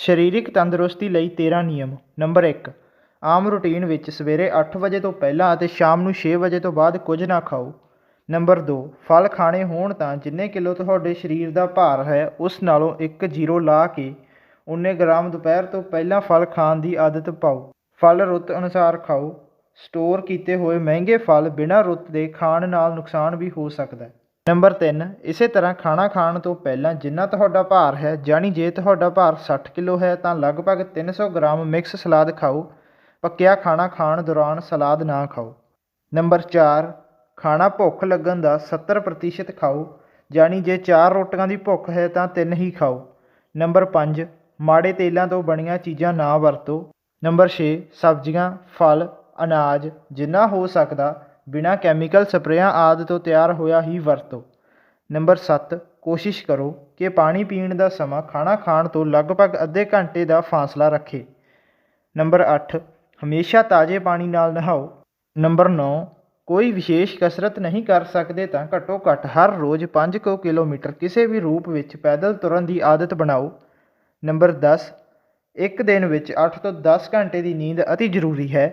ਸਰੀਰਕ ਤੰਦਰੁਸਤੀ ਲਈ 13 ਨਿਯਮ। ਨੰਬਰ ਇੱਕ, ਆਮ ਰੂਟੀਨ ਵਿੱਚ ਸਵੇਰੇ ਅੱਠ ਵਜੇ ਤੋਂ ਪਹਿਲਾਂ ਅਤੇ ਸ਼ਾਮ ਨੂੰ ਛੇ ਵਜੇ ਤੋਂ ਬਾਅਦ ਕੁਝ ਨਾ ਖਾਓ। ਨੰਬਰ ਦੋ, ਫਲ ਖਾਣੇ ਹੋਣ ਤਾਂ ਜਿੰਨੇ ਕਿਲੋ ਤੁਹਾਡੇ ਸਰੀਰ ਦਾ ਭਾਰ ਹੈ, ਉਸ ਨਾਲੋਂ ਇੱਕ ਜ਼ੀਰੋ ਲਾ ਕੇ ਉਨੇ ਗ੍ਰਾਮ ਦੁਪਹਿਰ ਤੋਂ ਪਹਿਲਾਂ ਫਲ ਖਾਣ ਦੀ ਆਦਤ ਪਾਓ। ਫਲ ਰੁੱਤ ਅਨੁਸਾਰ ਖਾਓ। ਸਟੋਰ ਕੀਤੇ ਹੋਏ ਮਹਿੰਗੇ ਫਲ ਬਿਨਾਂ ਰੁੱਤ ਦੇ ਖਾਣ ਨਾਲ ਨੁਕਸਾਨ ਵੀ ਹੋ ਸਕਦਾ ਹੈ। ਨੰਬਰ 3 ਇਸੇ ਤਰ੍ਹਾਂ ਖਾਣਾ ਖਾਣ ਤੋਂ ਪਹਿਲਾਂ ਜਿੰਨਾ ਤੁਹਾਡਾ ਭਾਰ ਹੈ, ਜਾਣੀ ਜੇ ਤੁਹਾਡਾ ਭਾਰ 60 ਕਿਲੋ ਹੈ ਤਾਂ ਲਗਭਗ 300 ਗ੍ਰਾਮ ਮਿਕਸ ਸਲਾਦ ਖਾਓ, ਪੱਕਿਆ ਖਾਣਾ ਖਾਣ ਦੌਰਾਨ ਸਲਾਦ ਨਾ ਖਾਓ। ਨੰਬਰ 4 ਖਾਣਾ ਭੁੱਖ ਲੱਗਣ ਦਾ 70% ਖਾਓ, ਜਾਣੀ ਜੇ 4 ਰੋਟੀਆਂ ਦੀ ਭੁੱਖ ਹੈ ਤਾਂ 3 ਹੀ ਖਾਓ। ਨੰਬਰ 5 ਮਾੜੇ ਤੇਲਾਂ ਤੋਂ ਬਣੀਆਂ ਚੀਜ਼ਾਂ ਨਾ ਵਰਤੋ। ਨੰਬਰ 6 ਸਬਜ਼ੀਆਂ, ਫਲ, ਅਨਾਜ, ਜਿੰਨਾ ਹੋ ਸਕਦਾ ਬਿਨਾਂ ਕੈਮੀਕਲ ਸਪਰੇਆਂ ਆਦਿ ਤੋਂ ਤਿਆਰ ਹੋਇਆ ਹੀ ਵਰਤੋ। ਨੰਬਰ 7 ਕੋਸ਼ਿਸ਼ ਕਰੋ ਕਿ ਪਾਣੀ ਪੀਣ ਦਾ ਸਮਾਂ ਖਾਣਾ ਖਾਣ ਤੋਂ ਲਗਭਗ ਅੱਧੇ ਘੰਟੇ ਦਾ ਫਾਸਲਾ ਰੱਖੇ। ਨੰਬਰ 8 ਹਮੇਸ਼ਾ ਤਾਜ਼ੇ ਪਾਣੀ ਨਾਲ ਨਹਾਓ। ਨੰਬਰ 9 ਕੋਈ ਵਿਸ਼ੇਸ਼ ਕਸਰਤ ਨਹੀਂ ਕਰ ਸਕਦੇ ਤਾਂ ਘੱਟੋ ਘੱਟ ਹਰ ਰੋਜ਼ 5 ਕੁ ਕਿਲੋਮੀਟਰ ਕਿਸੇ ਵੀ ਰੂਪ ਵਿੱਚ ਪੈਦਲ ਤੁਰਨ ਦੀ ਆਦਤ ਬਣਾਓ। ਨੰਬਰ 10 ਇੱਕ ਦਿਨ ਵਿੱਚ 8 ਤੋਂ 10 ਘੰਟੇ ਦੀ ਨੀਂਦ ਅਤੀ ਜ਼ਰੂਰੀ ਹੈ।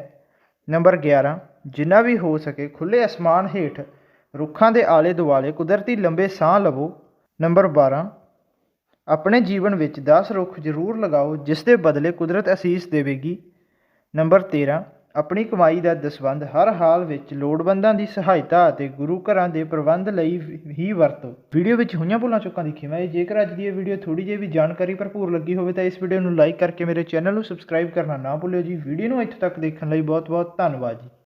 ਨੰਬਰ 11 ਜਿੰਨਾ ਵੀ ਹੋ ਸਕੇ ਖੁੱਲੇ ਅਸਮਾਨ ਹੇਠ ਰੁੱਖਾਂ ਦੇ ਆਲੇ ਦੁਆਲੇ ਕੁਦਰਤੀ ਲੰਬੇ ਸਾਹ ਲਵੋ। ਨੰਬਰ 12 ਆਪਣੇ ਜੀਵਨ ਵਿੱਚ 10 ਰੁੱਖ ਜ਼ਰੂਰ ਲਗਾਓ, ਜਿਸ ਦੇ ਬਦਲੇ ਕੁਦਰਤ ਅਸੀਸ ਦੇਵੇਗੀ। ਨੰਬਰ 13 ਆਪਣੀ ਕਮਾਈ ਦਾ ਦਸਵੰਧ ਹਰ ਹਾਲ ਵਿੱਚ ਲੋੜਵੰਦਾਂ ਦੀ ਸਹਾਇਤਾ ਅਤੇ ਗੁਰੂ ਘਰਾਂ ਦੇ ਪ੍ਰਬੰਧ ਲਈ ਹੀ ਵਰਤੋ। ਵੀਡੀਓ ਵਿੱਚ ਹੋਈਆਂ ਭੁੱਲਾਂ ਚੁੱਕਾਂ ਦੀ ਖਿਮਾ ਜੇਕਰ ਅੱਜ ਦੀ ਇਹ ਵੀਡੀਓ ਥੋੜੀ ਜਿਹੀ ਵੀ ਜਾਣਕਾਰੀ ਭਰਪੂਰ ਲੱਗੀ ਹੋਵੇ ਤਾਂ ਇਸ ਵੀਡੀਓ ਨੂੰ ਲਾਈਕ ਕਰਕੇ ਮੇਰੇ ਚੈਨਲ ਨੂੰ ਸਬਸਕ੍ਰਾਈਬ ਕਰਨਾ ਨਾ ਭੁੱਲਿਓ ਜੀ। ਵੀਡੀਓ ਨੂੰ ਇੱਥੇ ਤੱਕ ਦੇਖਣ ਲਈ ਬਹੁਤ ਬਹੁਤ ਧੰਨਵਾਦ ਜੀ।